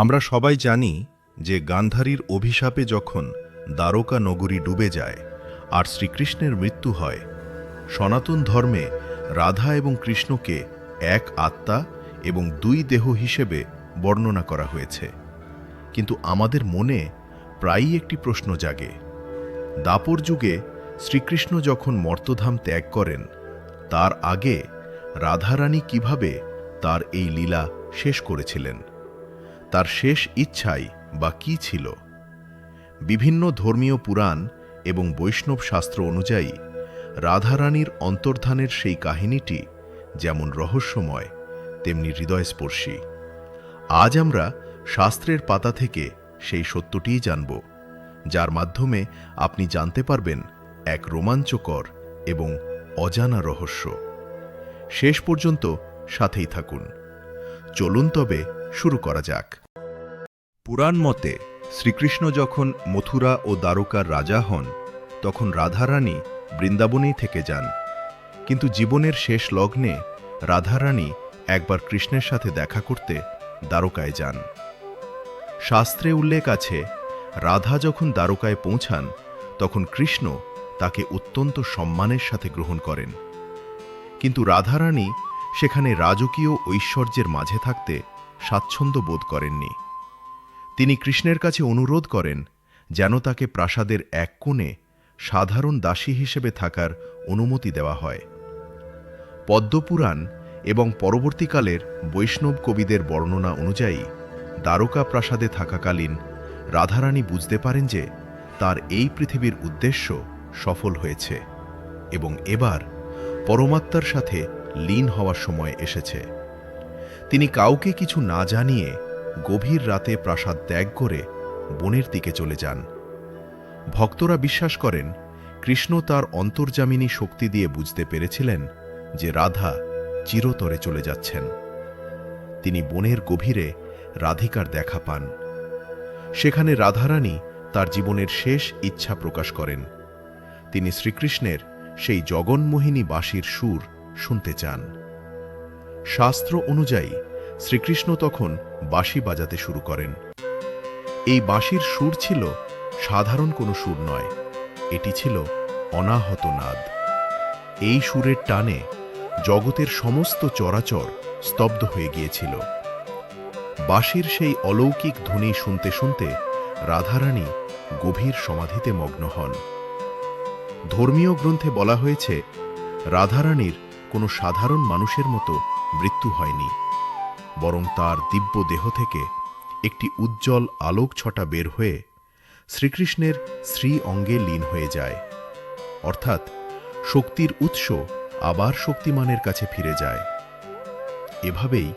আমরা সবাই জানি যে গান্ধারীর অভিশাপে যখন দ্বারকা নগরী ডুবে যায় আর শ্রীকৃষ্ণের মৃত্যু হয়, সনাতন ধর্মে রাধা এবং কৃষ্ণকে এক আত্মা এবং দুই দেহ হিসেবে বর্ণনা করা হয়েছে। কিন্তু আমাদের মনে প্রায়ই একটি প্রশ্ন জাগে। দাপর যুগে শ্রীকৃষ্ণ যখন মর্তধাম ত্যাগ করেন, তার আগে রাধারানী কীভাবে তার এই লীলা শেষ করেছিলেন? তার শেষ ইচ্ছাই বা কি ছিল? বিভিন্ন ধর্মীয় পুরাণ এবং বৈষ্ণব শাস্ত্র অনুযায়ী রাধারানীর অন্তর্ধানের সেই কাহিনীটি যেমন রহস্যময়, তেমনি হৃদয়স্পর্শী। আজ আমরা শাস্ত্রের পাতা থেকে সেই সত্যটিই জানব, যার মাধ্যমে আপনি জানতে পারবেন এক রোমাঞ্চকর এবং অজানা রহস্য। শেষ পর্যন্ত সাথেই থাকুন। চলুন তবে শুরু করা যাক। পুরাণ মতে, শ্রীকৃষ্ণ যখন মথুরা ও দ্বারকার রাজা হন, তখন রাধারানী বৃন্দাবনেই থেকে যান। কিন্তু জীবনের শেষ লগ্নে রাধারানী একবার কৃষ্ণের সাথে দেখা করতে দ্বারকায় যান। শাস্ত্রে উল্লেখ আছে, রাধা যখন দ্বারকায় পৌঁছান, তখন কৃষ্ণ তাকে অত্যন্ত সম্মানের সাথে গ্রহণ করেন। কিন্তু রাধারানী সেখানে রাজকীয় ঐশ্বর্যের মাঝে থাকতে স্বাচ্ছন্দ্য বোধ করেননি। তিনি কৃষ্ণের কাছে অনুরোধ করেন যেন তাকে প্রাসাদের এক কোণে সাধারণ দাসী হিসেবে থাকার অনুমতি দেওয়া হয়। পদ্মপুরাণ এবং পরবর্তীকালের বৈষ্ণব কবিদের বর্ণনা অনুযায়ী দ্বারকা প্রাসাদে থাকাকালীন রাধারানী বুঝতে পারেন যে তার এই পৃথিবীর উদ্দেশ্য সফল হয়েছে এবং এবার পরমাত্মার সাথে লীন হওয়ার সময় এসেছে। তিনি কাউকে কিছু না জানিয়ে গভীর রাতে প্রাসাদ ত্যাগ করে বনের দিকে চলে যান। ভক্তরা বিশ্বাস করেন, কৃষ্ণ তার অন্তর্জামিনী শক্তি দিয়ে বুঝতে পেরেছিলেন যে রাধা চিরতরে চলে যাচ্ছেন। তিনি বনের গভীরে রাধিকার দেখা পান। সেখানে রাধারানী তার জীবনের শেষ ইচ্ছা প্রকাশ করেন। তিনি শ্রীকৃষ্ণের সেই জগন্মোহিনী বাসীর সুর শুনতে চান। শাস্ত্র অনুযায়ী শ্রীকৃষ্ণ তখন বাঁশি বাজাতে শুরু করেন। এই বাঁশির সুর ছিল সাধারণ কোনো সুর নয়, এটি ছিল অনাহত নাদ। এই সুরের টানে জগতের সমস্ত চরাচর স্তব্ধ হয়ে গিয়েছিল। বাঁশির সেই অলৌকিক ধ্বনি শুনতে শুনতে রাধারানী গভীর সমাধিতে মগ্ন হন। ধর্মীয় গ্রন্থে বলা হয়েছে, রাধারানীর কোনো সাধারণ মানুষের মতো মৃত্যু হয়নি। বরং তার দিব্য দেহ থেকে একটি উজ্জ্বল আলোক ছটা বের হয়ে শ্রীকৃষ্ণের শ্রী অঙ্গে লীন হয়ে যায়। অর্থাৎ শক্তির উৎস আবার শক্তিমানের কাছে ফিরে যায়। এভাবেই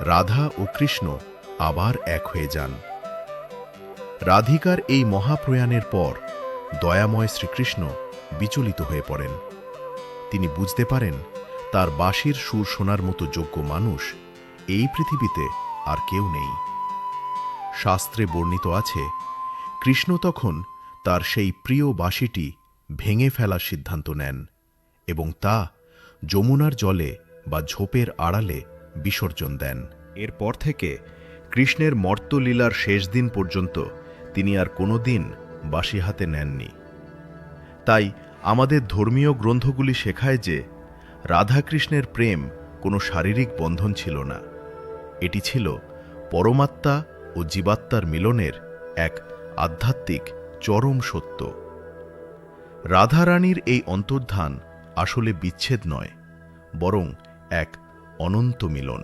রাধা ও কৃষ্ণ আবার এক হয়ে যান। রাধিকার এই মহাপ্রয়াণের পর দয়াময় শ্রীকৃষ্ণ বিচলিত হয়ে পড়েন। তিনি বুঝতে পারেন তার বাঁশির সুর শোনার মতো যোগ্য মানুষ এই পৃথিবীতে আর কেউ নেই। শাস্ত্রে বর্ণিত আছে, কৃষ্ণ তখন তার সেই প্রিয় বাঁশিটি ভেঙে ফেলার সিদ্ধান্ত নেন এবং তা যমুনার জলে বা ঝোপের আড়ালে বিসর্জন দেন। এরপর থেকে কৃষ্ণের মর্তলীলার শেষ দিন পর্যন্ত তিনি আর কোনো দিন বাঁশি হাতে নেননি। তাই আমাদের ধর্মীয় গ্রন্থগুলি শেখায় যে রাধাকৃষ্ণের প্রেম কোনো শারীরিক বন্ধন ছিল না। এটি ছিল পরমাত্মা ও জীবাত্মার মিলনের এক আধ্যাত্মিক চরম সত্য। রাধারানীর এই অন্তর্ধান আসলে বিচ্ছেদ নয়, বরং এক অনন্ত মিলন।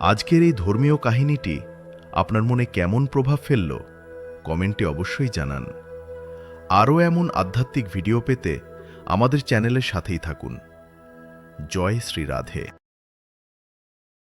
আজকের এই ধর্মীয় কাহিনীটি আপনার মনে কেমন প্রভাব ফেলল? কমেন্টে অবশ্যই জানান। আরও এমন আধ্যাত্মিক ভিডিও পেতে আমাদের চ্যানেলের সাথেই থাকুন। জয় শ্রী রাধে।